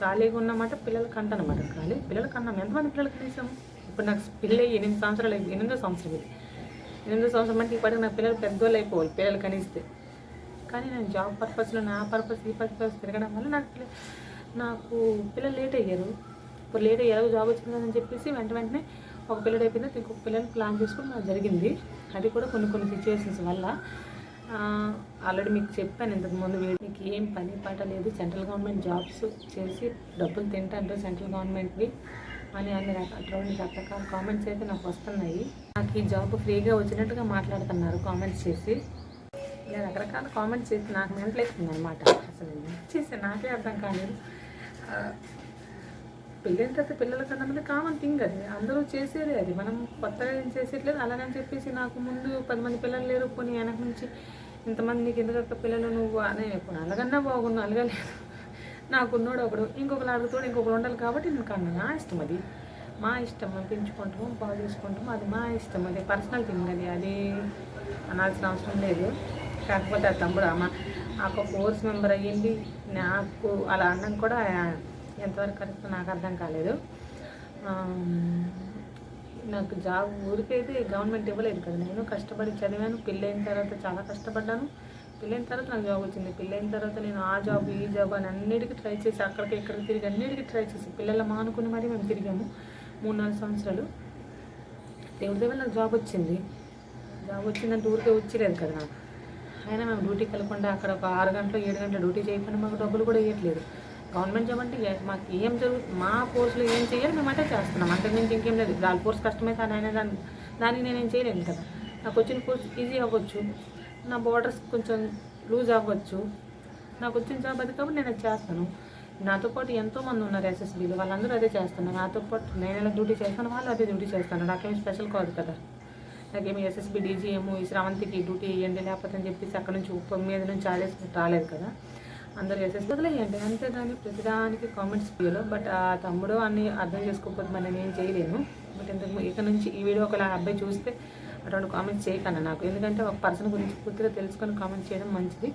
ఖాళీగా ఉన్నమాట పిల్లలకి అంటనమాట ఖాళీ. పిల్లలకి అన్నాం ఎంతమంది పిల్లలకి కనీసం ఇప్పుడు నాకు పిల్ల ఎనిమిది సంవత్సరాలు అయిపోయి ఎనిమిదో సంవత్సరం ఇది. ఎనిమిదో సంవత్సరం అంటే ఇప్పటికి నా పిల్లలు పెద్దోళ్ళు అయిపోవాలి పిల్లలు కనిస్తే. కానీ నేను జాబ్ పర్పస్లో నా పర్పస్ ఈ పర్పస్ తిరగడం వల్ల నాకు పిల్ల- నాకు పిల్లలు లేట్ అయ్యారు. ఇప్పుడు లేట్ అయ్యారు జాబ్ వచ్చింది చెప్పేసి వెంట వెంటనే ఒక పిల్లడు అయిపోయింది ఇంకొక పిల్లలు ప్లాన్ చేసుకోవడం నాకు జరిగింది. అది కూడా కొన్ని కొన్ని సిచ్యువేషన్స్ వల్ల ఆల్రెడీ మీకు చెప్పాను ఇంతకుముందు వీడికి ఏం పని పాట లేదు. సెంట్రల్ గవర్నమెంట్ జాబ్స్ చేసి డబ్బులు తింటారు సెంట్రల్ గవర్నమెంట్వి. అని అన్ని రకాల అటువంటి రకరకాల కామెంట్స్ అయితే నాకు వస్తున్నాయి. నాకు ఈ జాబ్ ఫ్రీగా వచ్చినట్టుగా మాట్లాడుతున్నారు కామెంట్స్ చేసి. ఇలా రకరకాల కామెంట్స్ చేసి నాకు మెంటలేస్తుంది అవుతుంది అనమాట అసలు చేసే నాకే అర్థం కాలేదు. పెళ్ళైన తర్వాత పిల్లలకి కన్నా కామన్ థింగ్ అది. అందరూ చేసేదే అది. మనం కొత్తగా ఏం చేసేట్లేదు. అలాగని చెప్పేసి నాకు ముందు పది మంది పిల్లలు లేరు. పోనీ వెనక నుంచి ఇంతమంది నీకు ఎందుకు పిల్లలు నువ్వు అనే ఇప్పుడు అలాగన్నా బాగున్నావు అలగలేదు నాకున్నోడు ఒకడు ఇంకొకరు అడుగుతాడు ఇంకొకరు ఉండాలి కాబట్టి నేను కన్నా నా ఇష్టం అది. మా ఇష్టం మనం పెంచుకుంటాము బాగు చేసుకుంటాము. అది మా ఇష్టం అది. పర్సనల్ థింగ్ అది. అది అనాల్సిన అవసరం లేదు. కాకపోతే ఆ తమ్ముడు అమ్మ ఒక ఫోర్స్ మెంబర్ అయ్యింది. నాకు అలా అన్నం కూడా ఎంతవరకు కరెక్ట్ నాకు అర్థం కాలేదు. నాకు జాబ్ ఊరికైతే గవర్నమెంట్ ఇవ్వలేదు కదా. నేను కష్టపడి చదివాను పెళ్ళైన తర్వాత చాలా కష్టపడ్డాను. పెళ్ళైన తర్వాత నాకు జాబ్ వచ్చింది. పెళ్ళైన తర్వాత నేను ఆ జాబ్ ఈ జాబ్ అని అన్నిటికీ ట్రై చేసి అక్కడికి ఇక్కడికి తిరిగి అన్నిటికీ ట్రై చేసి పిల్లల మానుకుని మరీ మేము తిరిగాము మూడు నాలుగు సంవత్సరాలు. దేవుడి దగ్గర నాకు జాబ్ వచ్చింది. జాబ్ వచ్చిందంటే ఊరికే వచ్చలేదు కదా నాకు. అయినా మేము డ్యూటీకి వెళ్ళకుండా అక్కడ ఒక ఆరు గంటలు ఏడు గంటల డ్యూటీ చేయకుండా మాకు డబ్బులు కూడా ఇవ్వట్లేదు. గవర్నమెంట్ జాబ్ అంటే మాకు ఏం జరుగు మా పోస్టులో ఏం చేయాలి మేము అంటే చేస్తున్నాం. అంతకుమించి ఇంకేం లేదు. వాళ్ళ పోస్ట్ కష్టమైతే ఆయన దాన్ని దానికి నేనేం చేయలేను కదా. నాకు వచ్చిన కోర్స్ ఈజీ అవ్వచ్చు. నా బార్డర్స్ కొంచెం లూజ్ అవ్వచ్చు. నాకు వచ్చిన జాబ్ అది కాబట్టి నేను అది చేస్తాను. నాతో పాటు ఎంతో మంది ఉన్నారు ఎస్ఎస్బీలు. వాళ్ళందరూ అదే చేస్తున్నారు. నాతో పాటు నేను ఎలా డ్యూటీ చేస్తాను? వాళ్ళు అదే డ్యూటీ చేస్తాను నాకేం స్పెషల్ కాదు కదా. నాకేమి ఎస్ఎస్బీ డీజీఎం ఈ శ్రావంతికి డ్యూటీ వేయండి లేకపోతే అని చెప్పేసి అక్కడ నుంచి ఉప్పు మీద నుంచి ఆడేసి రాలేదు కదా. అందరూ ఎస్ఎస్బి వదిలేయండి. అంతేగాని ప్రతిదానికి కామెంట్స్ వీడియోలో బట్ ఆ తమ్ముడు అన్ని అర్థం చేసుకోకపోతే మరి నేను ఏం చేయలేను. బట్ ఇంతకు ఇక్కడ నుంచి ఈ వీడియో ఒకలా అబ్బాయి చూస్తే అటువంటి కామెంట్స్ చేయకన్నా నాకు. ఎందుకంటే ఒక పర్సన్ గురించి పూర్తిగా తెలుసుకొని కామెంట్ చేయడం మంచిది.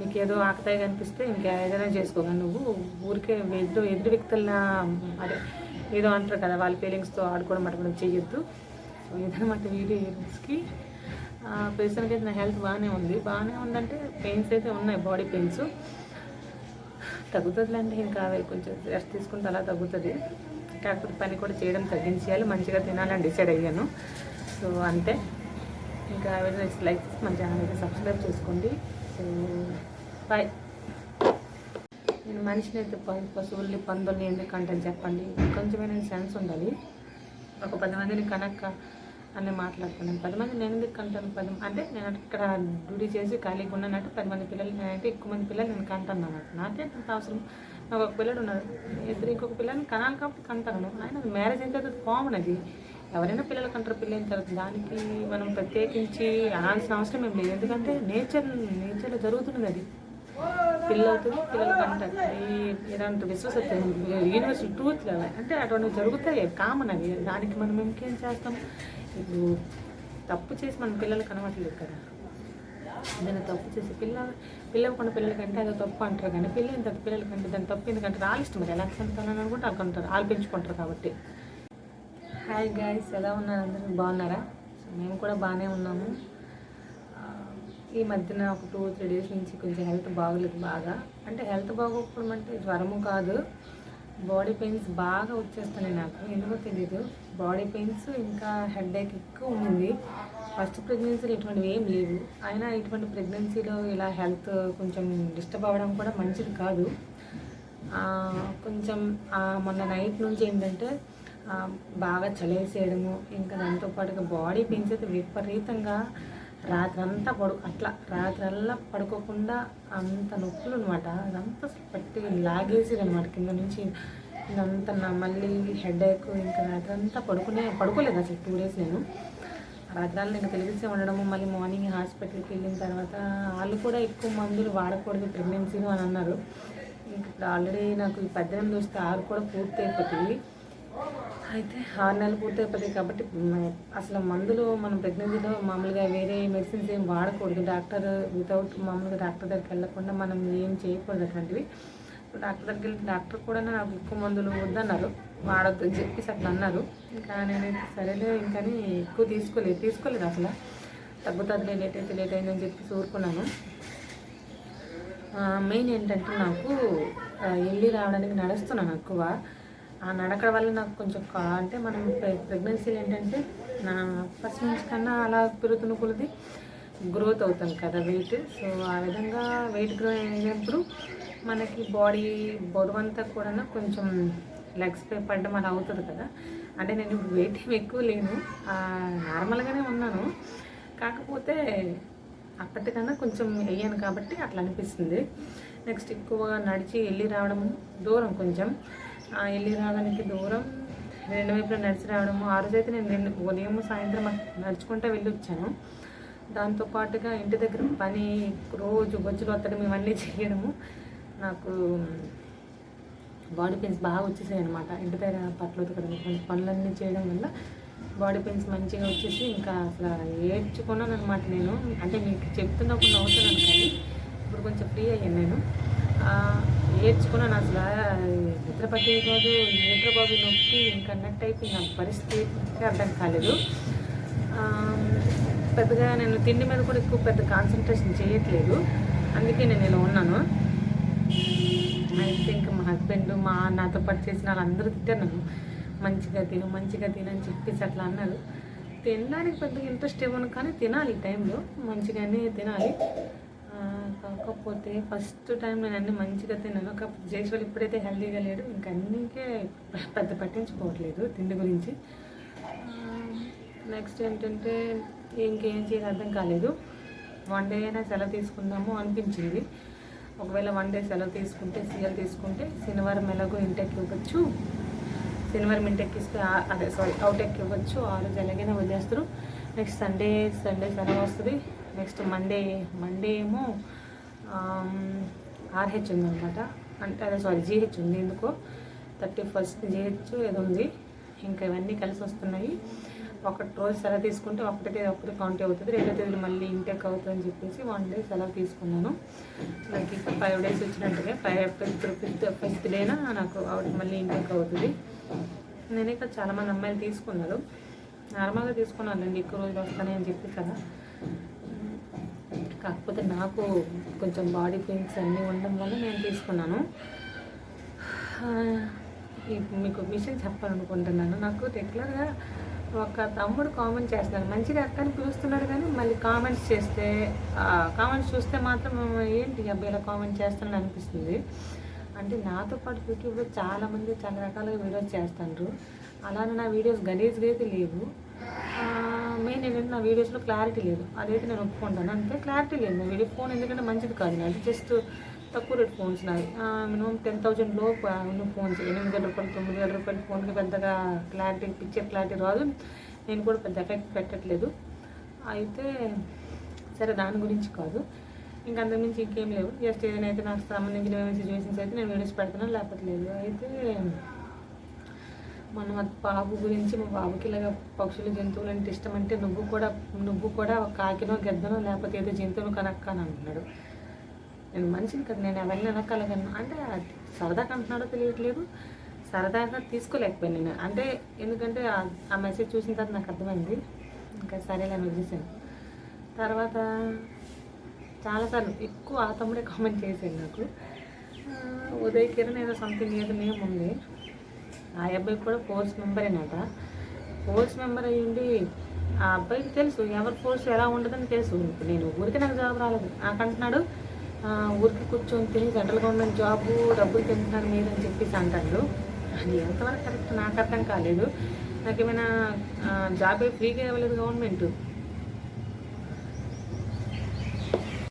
నీకు ఏదో ఆకతాయి కనిపిస్తే ఇంకా ఏదైనా చేసుకోగా నువ్వు ఊరికే ఎదురు ఎదురు వ్యక్తుల అదే ఏదో అంటారు కదా వాళ్ళ ఫీలింగ్స్తో ఆడుకోవడం అటువంటి చేయొద్దు. సో ఇదనమాట వీడియో ఈరోజుకి ప్రస్తుతానికి అయితే నా హెల్త్ బాగానే ఉంది. బాగానే ఉందంటే పెయిన్స్ అయితే ఉన్నాయి బాడీ పెయిన్స్ తగ్గుతుంది ఇంకా అవి కొంచెం రెస్ట్ తీసుకుంటే అలా తగ్గుతుంది. కాకపోతే పని కూడా చేయడం తగ్గించేయాలి. మంచిగా తినాలని డిసైడ్ అయ్యాను. సో అంతే. ఇంకా ఎవరైనా లైక్ మన ఛానల్ అయితే సబ్స్క్రైబ్ చేసుకోండి. సో బాయ్ నేను మనిషిని అయితే ప- పశువుల్ని పందుల్ని ఎందుకు అంటాను చెప్పండి. కొంచెమైనా సెన్స్ ఉండాలి. ఒక పది మందిని కనక్క అని మాట్లాడుతున్నాను పది మంది నేను ఎందుకు కంటాను పది అంటే నేను ఇక్కడ డ్యూటీ చేసి ఖాళీగా ఉన్నానంటే పది మంది పిల్లలు నేనంటే ఎక్కువ మంది పిల్లలు నేను కంటాను అన్నమాట నాకే అంత అవసరం. నాకు ఒక పిల్లడు ఉన్నాడు. ఇద్దరు ఇంకొక పిల్లని కనాలి కాబట్టి కంటాను. ఆయన మ్యారేజ్ అయిన తర్వాత కామన్ అది. ఎవరైనా పిల్లలు కంటారు పిల్లైన తర్వాత దానికి మనం ప్రత్యేకించి అనాల్సిన అవసరం ఏం లేదు. ఎందుకంటే నేచర్ నేచర్లో జరుగుతున్నది అది. పిల్లలతో అవుతుంది అంటారు ఇలాంటి విశ్వసత్యం యూనివర్సల్ ట్రూత్ కదా అంటే అటువంటివి జరుగుతాయి కామన్ అవి. దానికి మనం ఇంకేం చేస్తాం? ఇప్పుడు తప్పు చేసి మన పిల్లలు కనవట్లేదు కదా. దాన్ని తప్పు చేసి పిల్ల పిల్లకుండా పిల్లలకంటే అదో తప్పు అంటారు కానీ పిల్ల పిల్లలకి పిల్లలకంటే దాని తప్పు ఎందుకంటే వాళ్ళు ఇష్టం మరి. ఎలా కంటాను అనుకుంటే వాళ్ళు కొంటారు వాళ్ళు పెంచుకుంటారు కాబట్టి. హాయ్ గాయస్ ఎలా ఉన్నారు అందరూ? బాగున్నారా? మేము కూడా బాగానే ఉన్నాము. ఈ మధ్యన ఒక టూ త్రీ డేస్ నుంచి కొంచెం హెల్త్ బాగోలేదు బాగా. అంటే హెల్త్ బాగోకపోవడం అంటే జ్వరము కాదు. బాడీ పెయిన్స్ బాగా వచ్చేస్తున్నాయి నాకు. ఎందుకో తెలియదు బాడీ పెయిన్స్ ఇంకా హెడేక్ ఎక్కువ ఉంది. ఫస్ట్ ప్రెగ్నెన్సీలో ఇటువంటివి ఏం లేవు. అయినా ఇటువంటి ప్రెగ్నెన్సీలో ఇలా హెల్త్ కొంచెం డిస్టర్బ్ అవ్వడం కూడా మంచిది కాదు. కొంచెం మొన్న నైట్ నుంచి ఏంటంటే బాగా చలేసేయడము ఇంకా దాంతోపాటుగా బాడీ పెయిన్స్ అయితే విపరీతంగా రాత్రంతా పడు అట్లా రాత్రల్లా పడుకోకుండా అంత నొప్పులు అనమాట అదంతా పట్టి లాగేసేది అనమాట కింద నుంచి. ఇదంతా నా మళ్ళీ హెడేక్ ఇంకా రాత్రంతా పడుకునే పడుకోలేదు అసలు టూ డేస్ నేను. రాత్రాలు ఇంకా తెలిసే ఉండడము మళ్ళీ మార్నింగ్ హాస్పిటల్కి వెళ్ళిన తర్వాత వాళ్ళు కూడా ఎక్కువ మందులు వాడకూడదు ప్రెగ్నెన్సీలో అని అన్నారు. ఇంకా ఆల్రెడీ నాకు ఈ పద్దెనిమిది వస్తే ఆరు కూడా పూర్తి అయిపోతుంది అయితే ఆరు నెలలు పూర్తి అయిపోతాయి కాబట్టి అసలు మందులు మనం ప్రెగ్నెన్సీలో మామూలుగా వేరే మెడిసిన్స్ ఏం వాడకూడదు. డాక్టర్ వితౌట్ మామూలుగా డాక్టర్ దగ్గరికి వెళ్ళకుండా మనం ఏం చేయకూడదు అటువంటివి డాక్టర్ దగ్గరికి వెళ్తే డాక్టర్ కూడా నాకు ఎక్కువ మందులు వద్దన్నారు. వాడొద్దు అని చెప్పేసి అట్లా అన్నారు. ఇంకా నేనైతే సరేలే ఇంకని ఎక్కువ తీసుకోలేదు. తీసుకోలేదు అసలు. తగ్గుతుంది లేట్ అయితే లేట్ అయిందని చెప్పి ఊరుకున్నాను. మెయిన్ ఏంటంటే నాకు వెళ్ళి రావడానికి నడుస్తున్నాను ఎక్కువ. ఆ నడక వల్ల నాకు కొంచెం కా- అంటే మనం ప్రెగ్నెన్సీలు ఏంటంటే నా ఫస్ట్ నుంచి కన్నా అలా పెరుగుతున్న కొలది గ్రోత్ అవుతాం కదా వెయిట్ సో ఆ విధంగా వెయిట్ గ్రో అయినప్పుడు మనకి బాడీ బరువంతా కూడా కొంచెం లెగ్స్ పై పడడం అలా అవుతుంది కదా. అంటే నేను ఇప్పుడు వెయిట్ ఏమి ఎక్కువ లేను. నార్మల్గానే ఉన్నాను. కాకపోతే అప్పటికన్నా కొంచెం వేయను కాబట్టి అట్లా అనిపిస్తుంది. నెక్స్ట్ ఎక్కువగా నడిచి వెళ్ళి రావడం దూరం కొంచెం. వెళ్ళి రావడానికి దూరం. రెండు వైపులా నడిచి రావడము. ఆ రోజు అయితే నేను రెండు ఉదయం సాయంత్రం నడుచుకుంటూ వెళ్ళి వచ్చాను దాంతోపాటుగా ఇంటి దగ్గర పని రోజు బొచ్చులు వత్తడం ఇవన్నీ చేయడము. నాకు బాడీ పెయిన్స్ బాగా వచ్చేసాయి అనమాట ఇంటి దగ్గర పట్లు ఉతకడం పనులన్నీ చేయడం వల్ల బాడీ పెయిన్స్ మంచిగా వచ్చేసి ఇంకా అసలు ఏడ్చుకున్నాను అనమాట నేను. అంటే మీకు చెప్తున్నప్పుడు నవ్వుతున్నాను కానీ ఇప్పుడు కొంచెం ఫ్రీ అయ్యాను నేను. ఏడ్చుకున్నాను అసలు. నిద్ర కాదు నిద్రబాబు నొప్పి ఇంకా అన్నట్టు అయిపోయింది. నా పరిస్థితి అర్థం కాలేదు. పెద్దగా నేను తిండి మీద కూడా ఎక్కువ పెద్ద కాన్సన్ట్రేషన్ చేయట్లేదు. అందుకే నేను ఇలా ఉన్నాను. అయితే ఇంకా మా హస్బెండ్ మా నాతో పాటు చేసిన వాళ్ళందరూ తిట్టారు నన్ను మంచిగా తిను మంచిగా తిను అని చెప్పేసి అట్లా అన్నారు. తినడానికి పెద్దగా ఇంట్రెస్ట్ ఇవ్వను కానీ తినాలి ఈ టైంలో మంచిగానే తినాలి. కాకపోతే ఫస్ట్ టైం నేను అన్ని మంచిగా తిన్నాను. కాకపోతే జైశ్వర్ ఇప్పుడైతే హెల్తీగా లేడు. ఇంకా అన్నికే పెద్ద పట్టించుకోవట్లేదు తిండి గురించి. నెక్స్ట్ ఏంటంటే ఇంకేం చేయాలి అర్థం కాలేదు. వన్ డే అయినా సెలవు తీసుకుందాము అనిపించింది. ఒకవేళ వన్ డే సెలవు తీసుకుంటే సీఎల్ తీసుకుంటే శనివారం ఎలాగో ఇంటెక్ ఇవ్వచ్చు. శనివారం ఇంటెక్ ఇస్తే అదే సారీ అవుటెక్ ఇవ్వచ్చు. ఆ రోజు ఎలాగైనా వదిలేస్తారు. నెక్స్ట్ సండే సండే సెలవు వస్తుంది. నెక్స్ట్ మండే మండే ఏమో ఆర్హెచ్ ఉందన్నమాట. అంటే అదే సారీ జీహెచ్ ఉంది ఎందుకో. థర్టీ ఫస్ట్ జీహెచ్ ఏదో ఉంది. ఇంకా ఇవన్నీ కలిసి వస్తున్నాయి. ఒకటి రోజు సెలవు తీసుకుంటే ఒకటి ఒకటి కౌంట్ అవుతుంది. రెండో తేదీ మళ్ళీ ఇంటెక్ అవుతుందని చెప్పేసి వన్ డే సెలవు తీసుకున్నాను. నాకు ఇంకా ఫైవ్ డేస్ వచ్చినట్టుగా ఫైవ్ ఫిఫ్త్ ఫిఫ్త్ ఫిఫ్త్ డేనా నాకు అవుట్ మళ్ళీ ఇంటెక్ అవుతుంది. నేను ఇక్కడ చాలామంది అమ్మాయిలు తీసుకున్నారు. నార్మల్గా తీసుకున్నాను అండి ఎక్కువ రోజులు వస్తానని అని చెప్పి కదా కాకపోతే నాకు కొంచెం బాడీ పెయిన్స్ అన్నీ ఉండడం వల్ల నేను తీసుకున్నాను. మీకు విషయం చెప్పాలనుకుంటున్నాను. నాకు రెగ్యులర్గా ఒక తమ్ముడు కామెంట్ చేస్తున్నాడు. మంచిగా అక్కని పిలుస్తున్నాడు కానీ మళ్ళీ కామెంట్స్ చేస్తే కామెంట్స్ చూస్తే మాత్రం ఏంటి అబ్బాయి ఇలా కామెంట్ చేస్తున్నాడు అనిపిస్తుంది. అంటే నాతో పాటు యూట్యూబ్లో చాలామంది చాలా రకాలుగా వీడియోస్ చేస్తారు అలానే నా వీడియోస్ గలీజ్గా అయితే లేవు. మెయిన్ ఏంటంటే నా వీడియోస్లో క్లారిటీ లేదు. అదైతే నేను ఒప్పుకుంటాను. అంతే క్లారిటీ లేదు నా వీడియో. ఫోన్ ఎందుకంటే మంచిది కాదు నాది జస్ట్ తక్కువ రేట్ ఫోన్స్ నాది మినిమం టెన్ థౌజండ్ లోపు ఉన్న ఫోన్స్. ఎనిమిది వేల రూపాయలు తొమ్మిది వేల రూపాయల ఫోన్కి పెద్దగా క్లారిటీ పిక్చర్ క్లారిటీ రాదు. నేను కూడా పెద్ద ఎఫెక్ట్ పెట్టట్లేదు. అయితే సరే దాని గురించి కాదు. ఇంకా అంతకుమించి ఇంకేం లేవు. జస్ట్ ఏదైనా అయితే నాకు సంబంధించిన సిచ్యువేషన్స్ అయితే నేను వీడియోస్ పెడతాను లేకపోతే లేదు. అయితే మన బాబు గురించి మా బాబుకి ఇలాగ పక్షులు జంతువులు అంటే ఇష్టం అంటే నువ్వు కూడా నువ్వు కూడా ఒక కాకినో గెద్దనో లేకపోతే ఏదో జంతువును కనక్క అంటున్నాడు. నేను మనిషిని కదా నేను అవన్నీ అనక్కలగను అంటే సరదాగా అంటున్నాడో తెలియట్లేదు. సరదాగా తీసుకోలేకపోయాను నేను. అంటే ఎందుకంటే ఆ- మెసేజ్ చూసిన తర్వాత నాకు అర్థమైంది. ఇంకా సరేలే అని వదిలేసాను తర్వాత చాలాసార్లు ఎక్కువ ఆ తమ్ముడే కామెంట్ చేశాడు నాకు. ఆ, ఉదయ్ కిరణ్ ఏదో సంథింగ్ ఏదో నేమ్ ఉంది. ఆ అబ్బాయి కూడా ఫోర్స్ మెంబరేనట ఫోర్స్ మెంబర్ అయ్యుండి ఆ అబ్బాయికి తెలుసు ఎవరి ఫోర్స్ ఎలా ఉండదని తెలుసు. నేను ఊరికి నాకు జాబ్ రాలేదు. నాకు అంటున్నాడు ఊరికి కూర్చొని తిని సెంట్రల్ గవర్నమెంట్ జాబ్ డబ్బులు తింటున్నారు మీరు అని చెప్పేసి అంటాడు. అది ఎంతవరకు కరెక్ట్ నాకు అర్థం కాలేదు. నాకు ఏమైనా జాబ్ ఫ్రీగా ఇవ్వలేదు గవర్నమెంట్.